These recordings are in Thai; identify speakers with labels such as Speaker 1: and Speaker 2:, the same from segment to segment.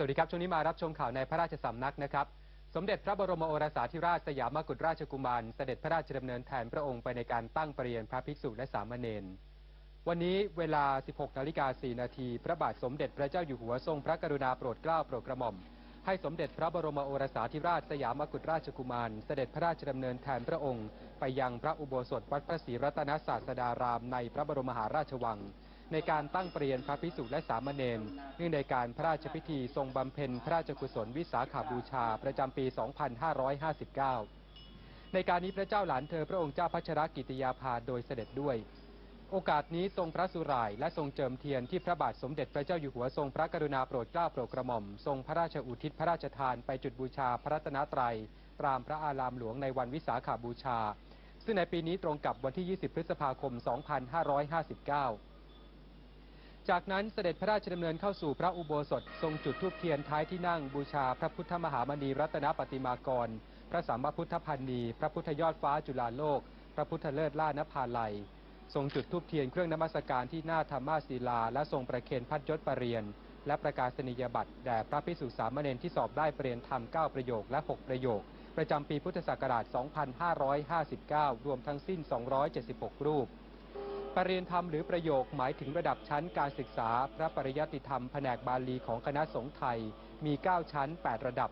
Speaker 1: สวัสดีครับ ช่วงนี้มารับชมข่าวในพระราชสำนักนะครับ สมเด็จพระบรมโอรสาธิราชสยามกุฎราชกุมารเสด็จพระราชดำเนินแทนพระองค์ไปในการตั้งปรรียนพระภิกษุและสามเณรวันนี้เวลา 16นาฬิกา4นาทีพระบาทสมเด็จพระเจ้าอยู่หัวทรงพระกรุณาโปรดเกล้าโปรดกระหม่อม ให้สมเด็จพระบรมโอรสาธิราชสยามกุฎราชกุมาร เสด็จพระราชดำเนินแทนพระองค์ ไปยังพระอุโบสถวัดพระศรีรัตนศาสดารามในพระบรมมหาราชวัง ในการตั้งเปลี่ยนพระภิกษุและสามเณรเนื่องในการพระราชพิธีทรงบำเพ็ญพระราชกุศลวิสาขาบูชาประจำปี 2559 ในการนี้พระเจ้าหลานเธอพระองค์เจ้าพัชรกิติยาภาโดยเสด็จด้วย โอกาสนี้ทรงพระสุรายและทรงเจิมเทียนที่พระบาทสมเด็จพระเจ้าอยู่หัวทรงพระกรุณาโปรดเกล้าโปรดกระหม่อม ทรงพระราชอุทิศพระราชทานไปจุดบูชาพระรัตนตรัยตามพระอารามหลวงในวันวิสาขาบูชา ซึ่งในปีนี้ตรงกับวันที่ 20 พฤษภาคม 2559 จากนั้นเสด็จพระราชดำเนินเข้าสู่พระอุโบสถ ทรงจุดธูปเทียนท้ายที่นั่งบูชาพระพุทธมหามณีรัตนปฏิมากร พระสัมมาพุทธพันนีพระพุทธยอดฟ้าจุฬาโลก พระพุทธเลิศล่านภาลัย ทรงจุดธูปเทียนเครื่องนมัสการที่หน้าธรรมาศิลา และทรงประเคนพัดยศประเรียน และประกาศนียบัตรแด่พระภิกษุสามเณรที่สอบได้ปรรียนธรรม 9 ประโยคและ 6 ประโยค ประจำปีพุทธศักราช 2559 รวมทั้งสิ้น 276 รูป ประเรียนธรรมหรือประโยคหมายถึงระดับชั้นการศึกษาพระปริยัติธรรมแผนกบาลีของคณะสงฆ์ไทยมี 9 ชั้น 8 ระดับ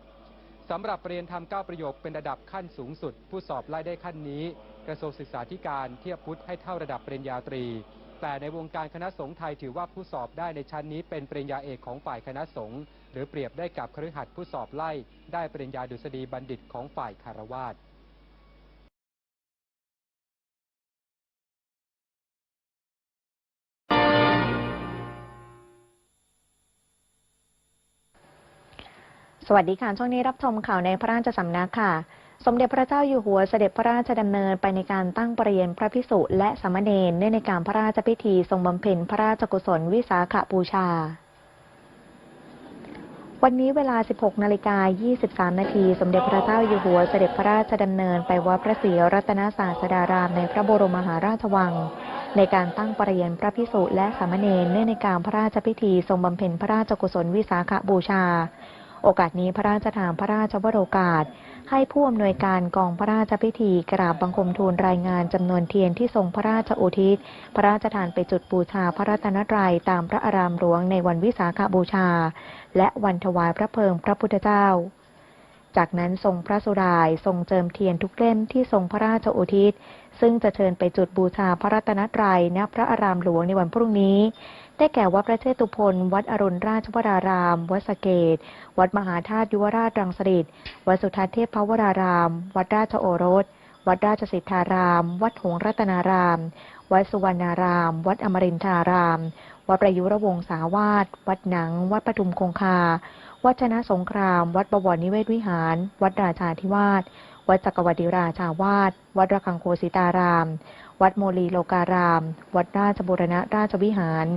Speaker 1: สำหรับประเรียนธรรม 9 ประโยคเป็นระดับขั้นสูงสุด ผู้สอบไล่ได้ขั้นนี้ กระทรวงศึกษาธิการเทียบพุทธให้เท่าระดับปริญญาตรี แต่ในวงการคณะสงฆ์ไทยถือว่าผู้สอบได้ในชั้นนี้เป็นปริญญาเอกของฝ่ายคณะสงฆ์หรือเปรียบได้กับคฤหัสถ์ผู้สอบไล่ได้ปริญญาดุษฎีบัณฑิตของฝ่ายคารวาส
Speaker 2: สวัสดีค่ะ ช่วงนี้รับชมข่าวในพระราชสำนักค่ะ สมเด็จพระเจ้าอยู่หัวเสด็จพระราชดำเนินไปในการตั้งประเรียนพระพิสุและสามเณรเนื่องในการพระราชพิธีทรงบำเพ็ญพระราชกุศลวิสาขบูชา วันนี้เวลา 16 นาฬิกา 23 นาที สมเด็จพระเจ้าอยู่หัวเสด็จพระราชดำเนินไปวัดพระศรีรัตนศาสดารามในพระบรมมหาราชวัง ในการตั้งประเรียนพระพิสุและสามเณรเนื่องในการพระราชพิธีทรงบำเพ็ญพระราชกุศลวิสาขบูชา โอกาสนี้พระราชทานพระราชวโรกาส ให้ผู้อำนวยการกองพระราชพิธีกราบบังคมทูลรายงานจำนวนเทียนที่ทรงพระราชอุทิศ พระราชทานไปจุดบูชาพระรัตนตรัยตามพระอารามหลวงในวันวิสาขบูชา และวันถวายพระเพลิงพระพุทธเจ้า จากนั้นทรงพระสุรายทรงเจิมเทียนทุกเล่มที่ทรงพระราชอุทิศ ซึ่งจะเชิญไปจุดบูชาพระรัตนตรัยณพระอารามหลวงในวันพรุ่งนี้ ได้แก่วัดพระเชตุพนวัดอรุณราชวราราม วัดสะเกต วัดมหาธาตุยุวราชรังสฤษฎิวัดสุทัศเทพพวราราม วัดราชโอรส วัดราชสิทธาราม วัดหงรัตนาราม วัดสุวรรณาราม วัดอมรินทาราม วัดประยุรวงศาวาสวัดหนัง วัดปทุมคงคา วัดชนะสงคราม วัดบวรนิเวศวิหาร วัดราชาธิวาสวัดจักรวดิราชาวาสวัดระฆังโคสิตาราม วัดโมลีโลการาม วัดราชบุรณะราชวิหาร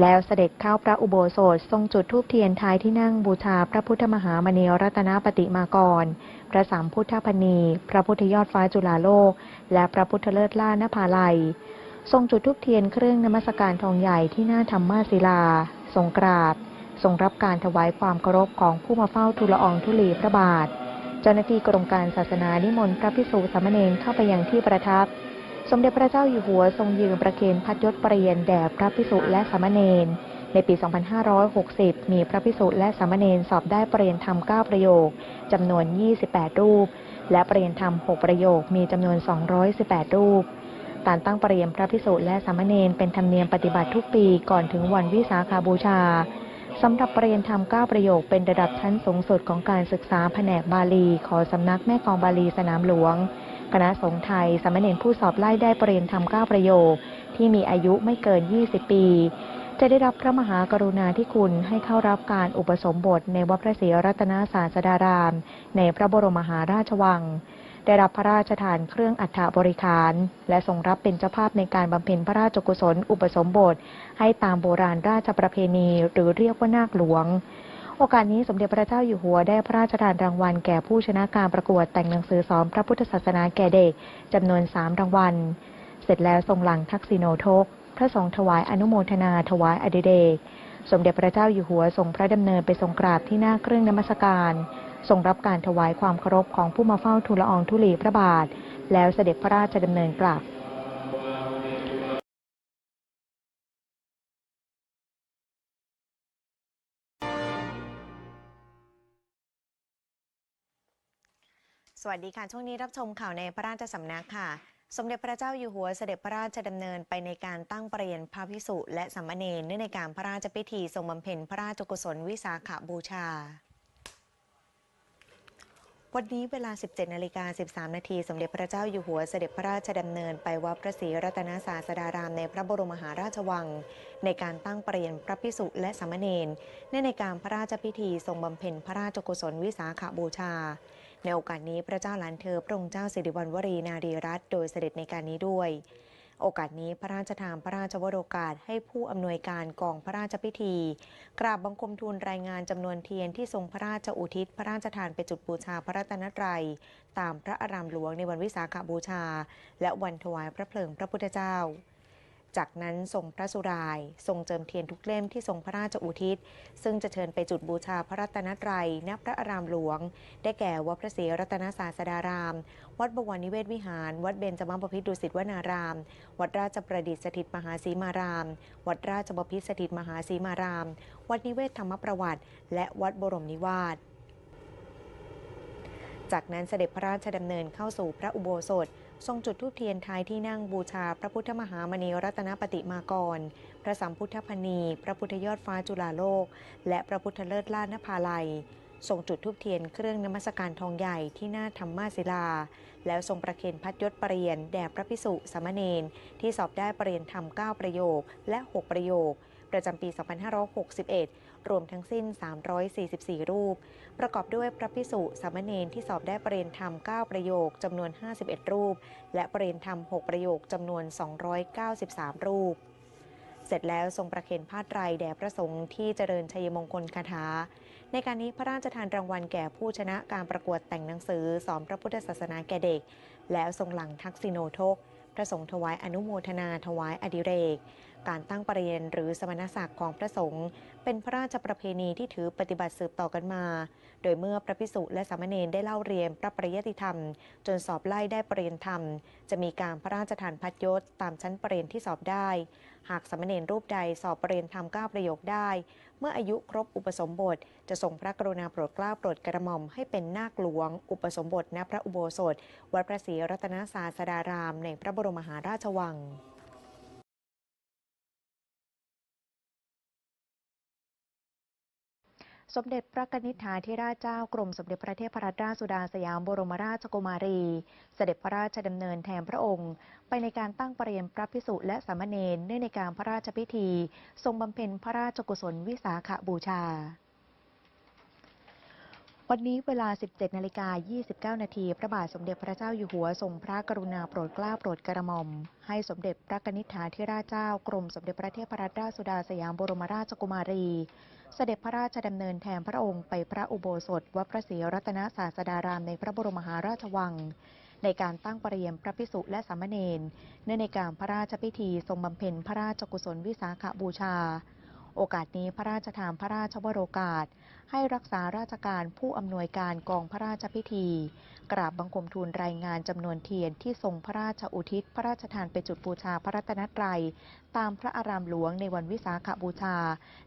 Speaker 2: แล้วเสด็จเข้าพระอุโบสถทรงจุดธูปเทียนท้ายที่นั่งบูชาพระพุทธมหามณีรัตนปฏิมากร พระสามพุทธพณี พระพุทธยอดฟ้าจุฬาโลก และพระพุทธเลิศล่านภาลัย ทรงจุดธูปเทียนเครื่องนมัสการทองใหญ่ที่หน้าธรรมาศิลา ทรงกราบ ทรงรับการถวายความเคารพของผู้มาเฝ้าทูลละอองธุลีพระบาท เจ้าหน้าที่กรมการศาสนานิมนต์พระภิกษุสามเณรเข้าไปยังที่ประทับ สมเด็จพระเจ้าอยู่หัวทรงยืนประเคนพัดยศเปรียนแด่พระภิกษุและสามเณร ในปี 2560 มีพระภิกษุและสามเณรสอบได้ปรียนธรรม 9 ประโยคจำนวน 28 รูป และปรียนธรรม 6 ประโยคมีจำนวน 218 รูปการตั้งประเรียนพระภิกษุและสามเณรเป็นธรรมเนียมปฏิบัติทุกปีก่อนถึงวันวิสาขาบูชาสำหรับประเรียนธรรม 9 ประโยคเป็นระดับชั้นสูงสุดของการศึกษาแผนกบาลี ขอสำนักแม่กองบาลีสนามหลวง คณะสงฆ์ไทยสามเณรผู้สอบไล่ได้ประเรียนธรรม9ประโยค ที่มีอายุไม่เกิน 20 ปี จะได้รับพระมหากรุณาธิคุณให้เข้ารับการอุปสมบทในวัดพระศรีรัตนศาสดาราม ในพระบรมมหาราชวัง ได้รับพระราชทานเครื่องอัฐบริคาร และทรงรับเป็นเจ้าภาพในการบำเพ็ญพระราชกุศลอุปสมบท ให้ตามโบราณราชประเพณีหรือเรียกว่านาคหลวง โอกาสนี้สมเด็จพระเจ้าอยู่หัวได้พระราชทานรางวัลแก่ผู้ชนะการประกวดแต่งหนังสือสอนพระพุทธศาสนาแก่เด็กจำนวนสามรางวัล เสร็จแล้วทรงหลังทักษิโนทก พระสงฆ์ถวายอนุโมทนาถวายอดิเดก
Speaker 3: สมเด็จพระเจ้าอยู่หัวทรงพระดำเนินไปทรงกราบที่หน้าเครื่องนมัสการทรงรับการถวายความเคารพของผู้มาเฝ้าทูลละอองธุลีพระบาท แล้วเสด็จพระราชดำเนินกลับ
Speaker 2: วัสดีค่ะ ช่วงนี้รับชมข่าวในพระราชสำนักค่ะ สมเด็จพระเจ้าอยู่หัวเสด็จพระราชดำเนินไปในการตั้งประเยนพระพิสุและสามเณรเนื่องในการพระราชพิธีทรงบำเพ็ญพระราชกุศลวิสาขบูชา วันนี้เวลา 17นาฬิกา13 นาที สมเด็จพระเจ้าอยู่หัวเสด็จพระราชดำเนินไปวัดพระศรีรัตนศาสดารามในพระบรมมหาราชวัง ในการตั้งประเยนพระพิสุและสามเณรเนื่องในการพระราชพิธีทรงบำเพ็ญพระราชกุศลวิสาขบูชา ในโอกาสนี้พระเจ้าหลานเธอพระองค์เจ้าสิริวัณวรีนารีรัตน์โดยเสด็จในการนี้ด้วย โอกาสนี้พระราชทานพระราชวโรกาสให้ผู้อำนวยการกองพระราชพิธี กราบบังคมทูลรายงานจำนวนเทียนที่ทรงพระราชอุทิศ พระราชทานไปจุดบูชาพระรัตนตรัย ตามพระอารามหลวงในวันวิสาขบูชา และวันถวายพระเพลิงพระพุทธเจ้า จากนั้นทรงพระสุราย ทรงเจิมเทียนทุกเล่มที่ทรงพระราชอุทิศ ซึ่งจะเชิญไปจุดบูชาพระรัตนตรัยณพระอารามหลวง ได้แก่วัดพระศรีรัตนศาสดาราม วัดบวรนิเวศวิหาร วัดเบญจมบพิตรดุสิตวนาราม วัดราชประดิษฐ์สถิตมหาสีมาราม วัดราชบพิตรสถิตมหาสีมาราม วัดนิเวศธรรมประวัติ และวัดบรมนิวาสจากนั้นเสด็จพระราชดำเนินเข้าสู่พระอุโบสถ ทรงจุดธูปเทียนท้ายที่นั่งบูชาพระพุทธมหามณีรัตนปฏิมากร พระสัมพุทธพณี พระพุทธยอดฟ้าจุฬาโลก และพระพุทธเลิศลานภาลัย ทรงจุดธูปเทียนเครื่องนมัสการทองใหญ่ที่หน้าธรรมาศิลา แล้วทรงประเคนพัดยศปรริยนแด่พระพิสุสามเณรที่สอบได้ปรริยนธรรม9ประโยคและ 6 ประโยค ประจำปี 2561 รวมทั้งสิ้น 344 รูป ประกอบด้วยพระพิสุสามเณรที่สอบได้ประเรียนธรรม 9 ประโยคจำนวน 51 รูป และประเรียนธรรม 6 ประโยคจำนวน 293 รูป เสร็จแล้วทรงประเคนผ้าไตรแด่พระสงฆ์ที่เจริญชัยมงคลคาถา ในการนี้พระราชทานรางวัลแก่ผู้ชนะการประกวดแต่งหนังสือสอนพระพุทธศาสนาแก่เด็ก แล้วทรงหลังทักษิโนทกพระสงฆ์ถวายอนุโมทนาถวายอดิเรก การตั้งประเรียนหรือสมณศักดิ์ของพระสงฆ์เป็นพระราชประเพณีที่ถือปฏิบัติสืบต่อกันมา โดยเมื่อพระพิสุและสามเณรได้เล่าเรียนพระปริยติธรรม จนสอบไล่ได้ปรริญญาธรรม จะมีการพระราชทานพัดยศตามชั้นปรริญญาที่สอบได้ หากสามเณรรูปใดสอบปรริญญาธรรม9ประโยคได้ เมื่ออายุครบอุปสมบท จะทรงพระกรุณาโปรดเกล้าโปรดกระหม่อมให้เป็นนาคหลวง อุปสมบทณพระอุโบสถ วัดพระศรีรัตนศาสดาราม ในพระบรมมหาราชวัง
Speaker 3: สมเด็จพระกนิษฐาธิราชเจ้ากรมสมเด็จพระเทพรัตนราชสุดาสยามบรมราชกุมารี เสด็จพระราชดำเนินแทนพระองค์ ไปในการตั้งประเรียนพระพิสุและสามเณรเนื่องในการพระราชพิธี ทรงบำเพ็ญพระราชกุศลวิสาขบูชา วันนี้เวลา 17 นาฬิกา 29 นาที พระบาทสมเด็จพระเจ้าอยู่หัวทรงพระกรุณาโปรดเกล้าโปรดกระหม่อม ให้สมเด็จพระกนิษฐาธิราชเจ้ากรมสมเด็จพระเทพรัตนราชสุดาสยามบรมราชกุมารี เสด็จพระราชดำเนินแทนพระองค์ไปพระอุโบสถวัดพระศรีรัตนศาสดารามในพระบรมมหาราชวัง ในการตั้งประเรียนพระพิสุและสามเณรเนื่องในการพระราชพิธีทรงบำเพ็ญพระราชกุศลวิสาขบูชา โอกาสนี้พระราชทานพระราชวโรกาส ให้รักษาราชการผู้อำนวยการกองพระราชพิธี กราบบังคมทูลรายงานจำนวนเทียนที่ทรงพระราชอุทิศ พระราชทานไปจุดบูชาพระรัตนตรัย ตามพระอารามหลวงในวันวิสาขบูชา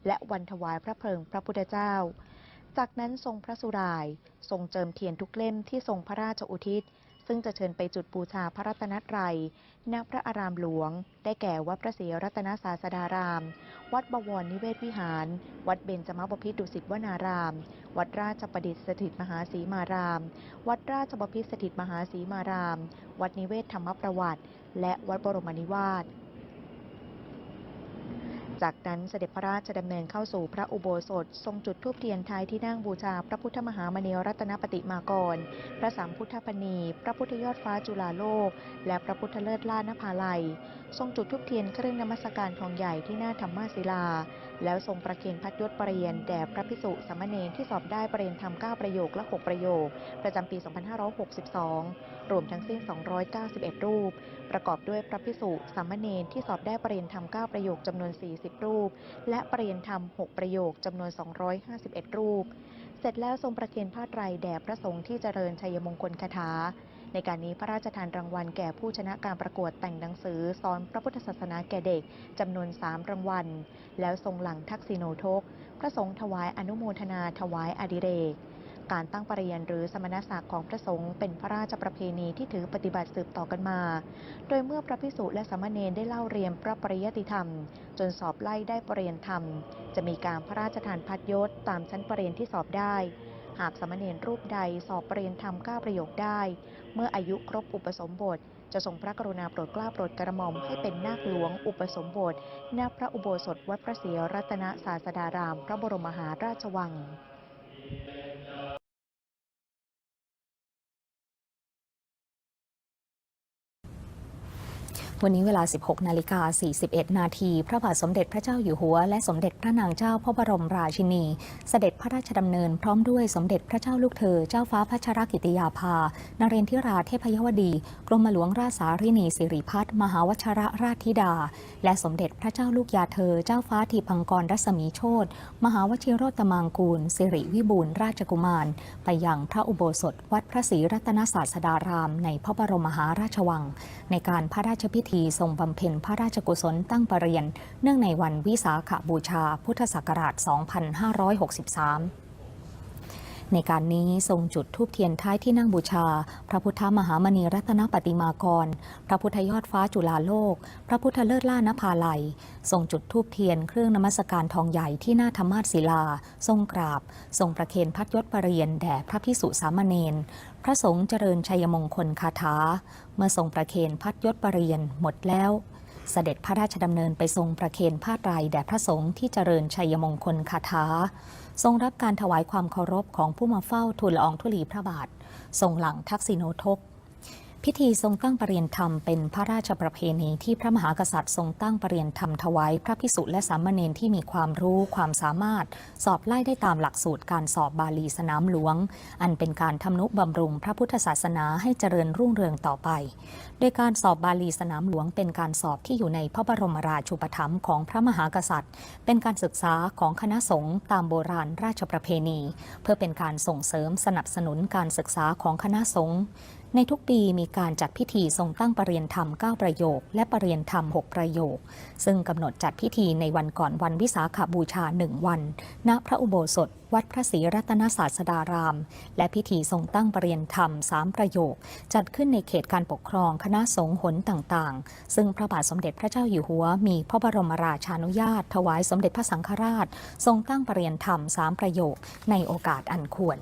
Speaker 3: และวันถวายพระเพลิงพระพุทธเจ้า จากนั้นทรงพระสุราย ทรงเจิมเทียนทุกเล่มที่ทรงพระราชอุทิศซึ่งจะเชิญไปจุดบูชาพระรัตนตรัย ณ พระอารามหลวง ได้แก่วัดพระศรีรัตนศาสดาราม วัดบวรนิเวศวิหาร วัดเบญจมบพิตรดุสิตวนาราม วัดราชประดิษฐ์สถิตมหาสีมาราม วัดราชบพิตรสถิตมหาสีมาราม วัดนิเวศธรรมประวัติ และวัดบรมนิวาสจากนั้นเสด็จพระราชดำเนินเข้าสู่พระอุโบสถ ทรงจุดธูปเทียนไทยที่นั่งบูชาพระพุทธมหามณีรัตนปฏิมากร พระสามพุทธพณี พระพุทธยอดฟ้าจุฬาโลก และพระพุทธเลิศล่านภาลัย
Speaker 2: ทรงจุดธูปเทียนเครื่องนมัสการทองใหญ่ที่หน้าธรรมาศิลา แล้วทรงประเคนพัดยศประเรียนแด่พระภิกษุสามเณรที่สอบได้ประเรียนธรรม9ประโยคและ 6 ประโยค ประจำปี 2562 รวมทั้งสิ้น 291 รูป ประกอบด้วยพระภิกษุสามเณรที่สอบได้ประเรียนธรรม9ประโยคจำนวน 40 รูป และประเรียนธรรม 6 ประโยคจำนวน 251 รูป เสร็จแล้วทรงประเคนผ้าไตรแด่พระสงฆ์ที่เจริญชัยมงคลคาถา ในการนี้พระราชทานรางวัลแก่ผู้ชนะการประกวดแต่งหนังสือสอนพระพุทธศาสนาแก่เด็กจำนวน 3 รางวัล แล้วทรงหลังทักษิโนทก พระสงฆ์ถวายอนุโมทนาถวายอดิเรกการตั้งปริญญาหรือสมณศักดิ์ของพระสงฆ์เป็นพระราชประเพณีที่ถือปฏิบัติสืบต่อกันมา โดยเมื่อพระภิกษุและสามเณรได้เล่าเรียนพระปริยติธรรม จนสอบไล่ได้ปรริญญาธรรม จะมีการพระราชทานพัดยศตามชั้นปรริญญาที่สอบได้ หากสามเณรรูปใดสอบปรริญธรรม9ประโยคได้ เมื่ออายุครบอุปสมบท จะทรงพระกรุณาโปรดเกล้าโปรดกระหม่อมให้เป็นนาคหลวง อุปสมบทณพระอุโบสถวัดพระศรีรัตนศาสดาราม พระบรมมหาราชวัง
Speaker 4: วันนี้เวลา 16 นาฬิกา 41 นาที พระบาทสมเด็จพระเจ้าอยู่หัว และสมเด็จพระนางเจ้าพระบรมราชินี เสด็จพระราชดำเนินพร้อมด้วยสมเด็จพระเจ้าลูกเธอ เจ้าฟ้าพัชรกิติยาภา นเรนทิราเทพยวดี กรมหลวงราชสารินีสิริพัฒน์มหาวชระราชธิดา และสมเด็จพระเจ้าลูกยาเธอ เจ้าฟ้าทีพังกรรัศมีโชตมหาวชิโรตมังกูล สิริวิบูลราชกุมาร ไปยังพระอุโบสถ วัดพระศรีรัตนศาสดาราม ในพระบรมมหาราชวัง ในการพระราชพิธีทรงบำเพ็ญพระราชกุศลตั้งประเรียน เนื่องในวันวิสาขบูชาพุทธศักราช 2563 ในการนี้ทรงจุดทูบเทียนท้ายที่นั่งบูชา พระพุทธมหามณีรัตนปฏิมากร พระพุทธยอดฟ้าจุฬาโลก พระพุทธเลิศล่านภาลัย ทรงจุดทูบเทียนเครื่องนมัสการทองใหญ่ที่หน้าธรรมาสศิลา ทรงกราบ ทรงประเคนพัดยศประเรียนแด่พระพิสุสามเณรพระสงฆ์เจริญชัยมงคลคาถา เมื่อทรงประเคนพัดยศประเรียนหมดแล้ว เสด็จพระราชดำเนินไปทรงประเคนผ้าไตรแด่พระสงฆ์ที่เจริญชัยมงคลคาถา ทรงรับการถวายความเคารพของผู้มาเฝ้าทูลละอองธุลีพระบาท ทรงหลังทักษิโนทก พิธีทรงตั้งปรรียนธรรมเป็นพระราชประเพณีที่พระมหากษัตริย์ทรงตั้งปรรียนธรรมถวายพระพิสุและสามเณรที่มีความรู้ความสามารถ สอบไล่ได้ตามหลักสูตรการสอบบาลีสนามหลวง อันเป็นการทำนุบำรุงพระพุทธศาสนาให้เจริญรุ่งเรืองต่อไป โดยการสอบบาลีสนามหลวงเป็นการสอบที่อยู่ในพระบรมราชูปถัมภ์ของพระมหากษัตริย์ เป็นการศึกษาของคณะสงฆ์ตามโบราณราชประเพณี เพื่อเป็นการส่งเสริมสนับสนุนการศึกษาของคณะสงฆ์ ในทุกปีมีการจัดพิธีทรงตั้งประเรียนธรรม 9 ประโยค และประเรียนธรรม 6 ประโยค ซึ่งกำหนดจัดพิธีในวันก่อนวันวิสาขบูชาหนึ่งวัน ณ พระอุโบสถ วัดพระศรีรัตนศาสดาราม และพิธีทรงตั้งประเรียนธรรมสามประโยค จัดขึ้นในเขตการปกครองคณะสงฆ์หนต่างๆ ซึ่งพระบาทสมเด็จพระเจ้าอยู่หัว มีพระบรมราชานุญาต ถวายสมเด็จพระสังฆราช ทรงตั้งประเรียนธรรมสามประโยค ในโอกาสอันควร